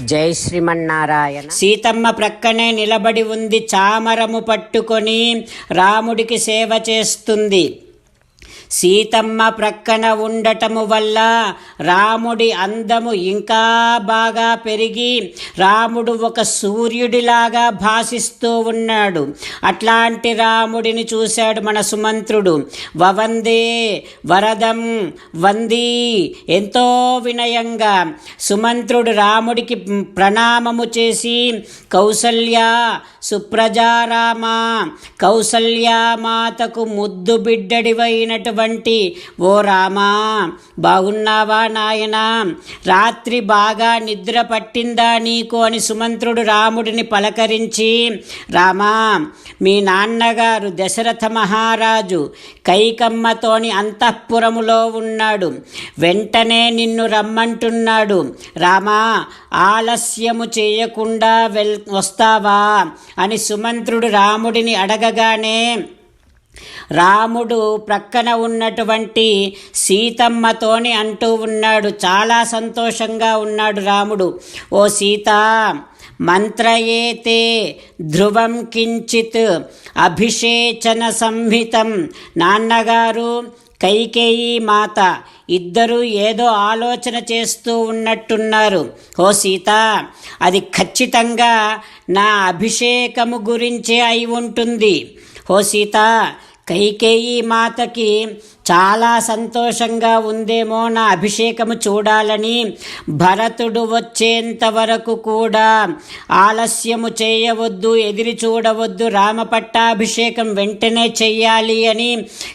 జై శ్రీమన్నారాయణ. సీతమ్మ ప్రక్కనే నిలబడి ఉంది చామరము పట్టుకొని రాముడికి సేవ చేస్తుంది. సీతమ్మ ప్రక్కన ఉండటము వల్ల రాముడి అందము ఇంకా బాగా పెరిగి రాముడు ఒక సూర్యుడిలాగా భాసిస్తూ ఉన్నాడు. అట్లాంటి రాముడిని చూశాడు మన సుమంత్రుడు. వవందే వరదం వంది ఎంతో వినయంగా సుమంత్రుడు రాముడికి ప్రణామము చేసి కౌసల్య సుప్రజారామ కౌసల్యామాతకు ముద్దు బిడ్డడివైనటువంటి ఓ రామా బాగున్నావా నాయనా? రాత్రి బాగా నిద్ర పట్టిందా నీకు? అని సుమంత్రుడు రాముడిని పలకరించి రామా మీ నాన్నగారు దశరథ మహారాజు కైకమ్మతోని అంతఃపురములో ఉన్నాడు. వెంటనే నిన్ను రమ్మంటున్నాడు. రామా ఆలస్యము చేయకుండా వెల్ వస్తావా? అని సుమంత్రుడు రాముడిని అడగగానే రాముడు ప్రక్కన ఉన్నటువంటి సీతమ్మతోని అంటూ ఉన్నాడు. చాలా సంతోషంగా ఉన్నాడు రాముడు. ఓ సీత మంత్రయేతే ధ్రువం కించిత్ అభిషేచన సంహితం. నాన్నగారు కైకేయి మాత ఇద్దరూ ఏదో ఆలోచన చేస్తూ ఉన్నట్టున్నారు. ఓ సీత అది ఖచ్చితంగా నా అభిషేకము గురించే అయి ఉంటుంది. ఓ సీత కైకేయి మాతకి చాలా సంతోషంగా ఉందేమో నా అభిషేకము చూడాలని భరతుడు వచ్చేంత వరకు కూడా ఆలస్యము చేయవద్దు ఎదిరి చూడవద్దు రామ పట్టాభిషేకం వెంటనే చెయ్యాలి అని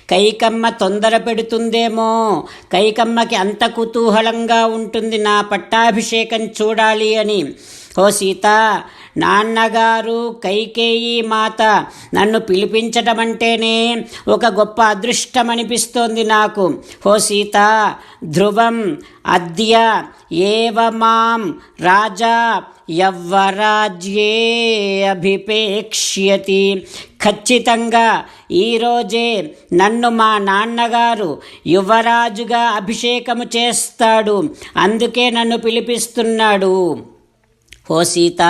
కైకమ్మ తొందర పెడుతుందేమో. కైకమ్మకి అంత కుతూహలంగా ఉంటుంది నా పట్టాభిషేకం చూడాలి అని. ఓ సీత నాన్నగారు కైకేయి మాత నన్ను పిలిపించటమంటేనే ఒక గొప్ప అదృష్టం అనిపిస్తోంది నాకు. ఓ సీత ధ్రువం అద్య ఏవ మాం రాజా యవ్వరాజ్యే అభిపేక్ష్యతి. ఖచ్చితంగా ఈరోజే నన్ను మా నాన్నగారు యువరాజుగా అభిషేకము చేస్తాడు. అందుకే నన్ను పిలిపిస్తున్నాడు. ఓ సీత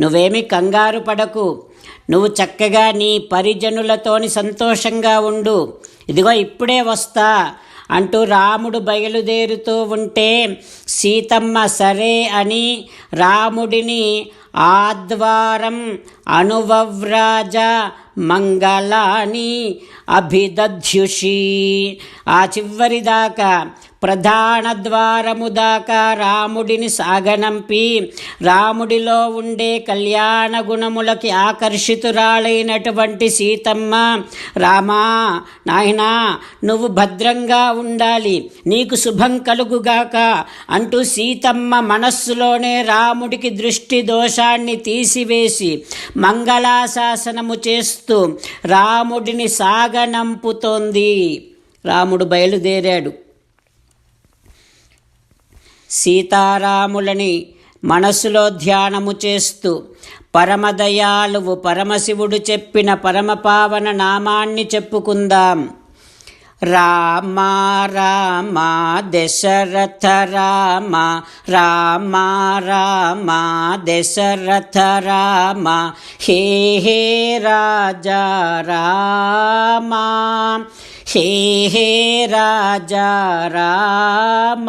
నువ్వేమి కంగారు పడకు. నువ్వు చక్కగా నీ పరిజనులతోని సంతోషంగా ఉండు. ఇదిగో ఇప్పుడే వస్తా అంటూ రాముడు బయలుదేరుతూ ఉంటే సీతమ్మ సరే అని రాముడిని ఆద్వారం అనువవ్రాజ మంగళాని అభిదధ్యుషి. ఆ చివరిదాకా ప్రధాన ద్వారము దాకా రాముడిని సాగనంపి రాముడిలో ఉండే కళ్యాణ గుణములకి ఆకర్షితురాలైనటువంటి సీతమ్మ రామా నాయనా నువ్వు భద్రంగా ఉండాలి నీకు శుభం కలుగుగాక అంటూ సీతమ్మ మనస్సులోనే రాముడికి దృష్టి దోషాన్ని తీసివేసి మంగళాశాసనము చేస్తూ రాముడిని సాగనంపుతోంది. రాముడు బయలుదేరాడు. సీతారాములని మనసులో ధ్యానము చేస్తూ పరమదయాలువు పరమశివుడు చెప్పిన పరమపావన నామాన్ని చెప్పుకుందాం. రామ రామ దశరథ రామ రామ రామ దశరథ రామ హే హే రాజా రామ హే హే రాజా రామ